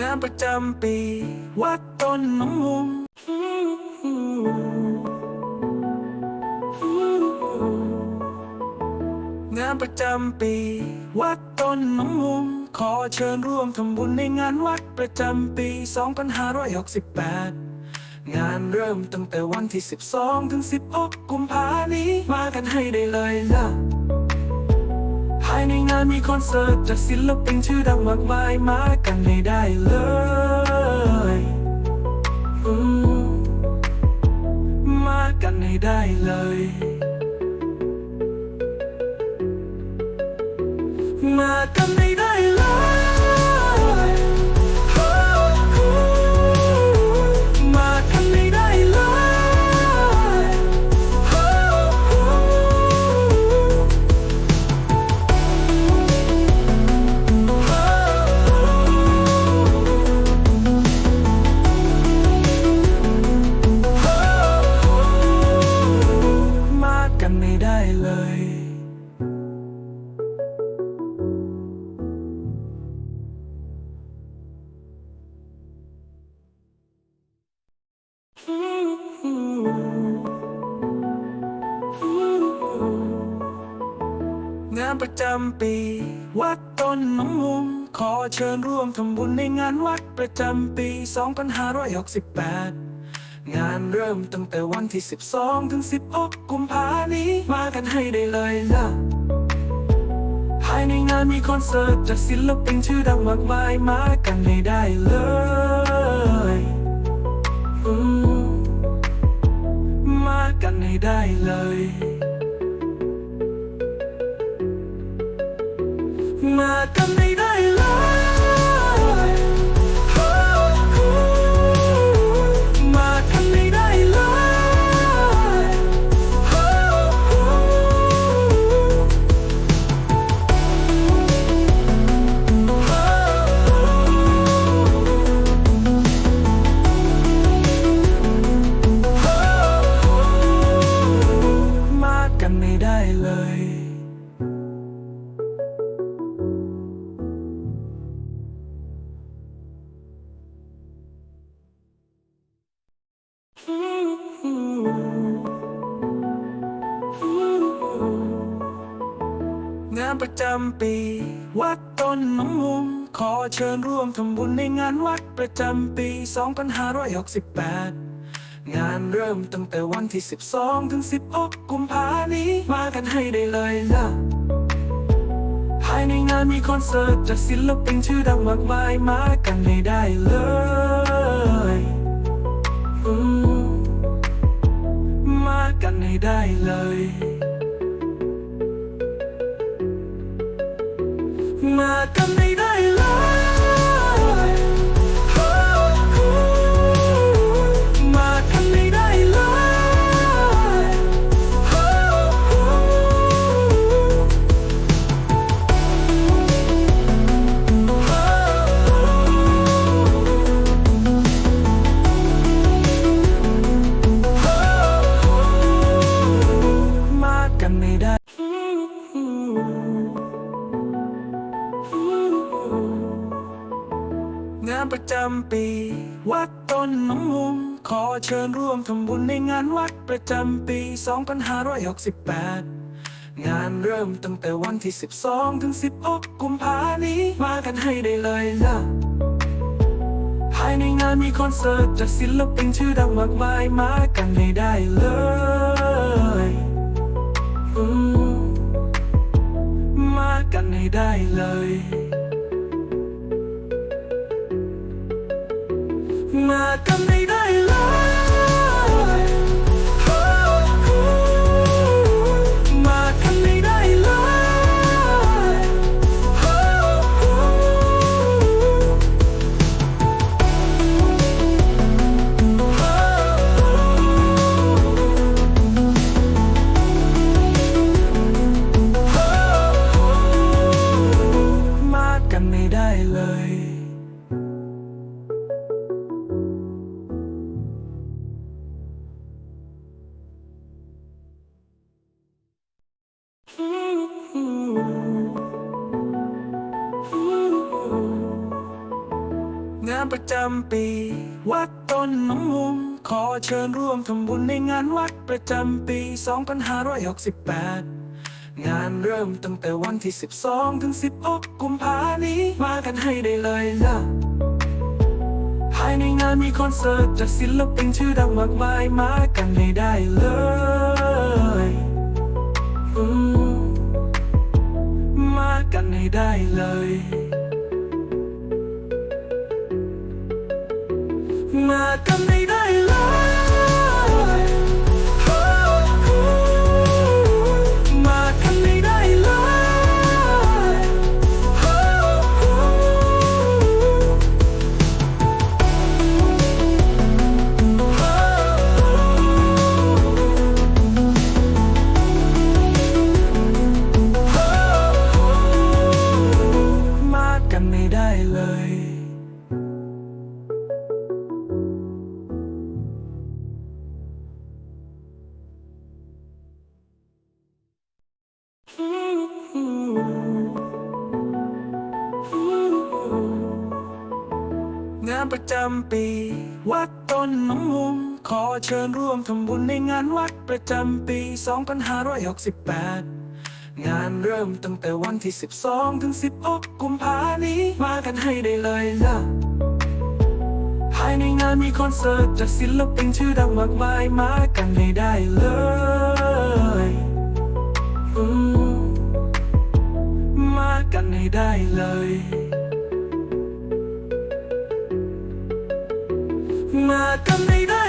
งานประจำปี วัดต้นน้ำมุมงานประจำปี วัดต้นน้ำมุมขอเชิญร่วมทำบุญในงานวัดประจำปี 2568 งานเริ่มตั้งแต่วันที่ 12 ถึง 16 กุมภานี้ มากันให้ได้เลยนะ ภายในงานมีคอนเสิร์ตจากศิลปินชื่อดังมากมายมากันให้ได้เลยมมากันให้ได้เลย มากันให้ได้เลย เลย งานประจำปี วัดต้นน้ำมุมขอเชิญร่วมทำบุญในงานวัดประจำปี 2568 งานเริ่มตั้งแต่วันที่ 12 ถึง 16 กุมภานี้ มากันให้ได้เลยนะภายในงานมีคอนเสิร์ตจากศิลปินชื่อดังมากมายมากันให้ได้เลยมมากันให้ได้เลยมากันให้ ประจำปี วัดต้นน้ำมุมขอเชิญร่วมทำบุญในงานวัดประจำปี 2568 งานเริ่มตั้งแต่วันที่ 12 ถึง 16 กุมภานี้ มากันให้ได้เลยนะภายในงานมีคอนเสิร์ตจากศิลปินชื่อดังมากมายมากันให้ได้เลยมากันให้ได้เลย มากัน ประจำปี วัดต้นน้ำมุมขอเชิญร่วมทำบุญในงานวัดประจำปี 2568 งานเริ่มตั้งแต่วันที่ 12 ถึง 16 กุมภานี้ มากันให้ได้เลยนะภายในงานมีคอนเสิร์ตจากศิลปินชื่อดังมากมายมากันให้ได้เลย มา งานประจำปี วัดต้นน้ำมุมขอเชิญร่วมทำบุญในงานวัดประจำปี 2568 งานเริ่มตั้งแต่วันที่ 12 ถึง 16 กุมภานี้ มากันให้ได้เลยล่ะ ภายในงานมีคอนเสิร์ตจากศิลปินชื่อดังมากมายมากันให้ได้เลยมมากันให้ได้เลย มา ประจำปี วัดต้นน้ำมุมขอเชิญร่วมทำบุญในงานวัดประจำปี 2568 งานเริ่มตั้งแต่วันที่ 12 ถึง 16 กุมภานี้ มากันให้ได้เลยล่ะ ภายในงานมีคอนเสิร์ตจากศิลปินชื่อดังมากมายมากันให้ได้เลยมมากันให้ได้เลย มากันให้ได้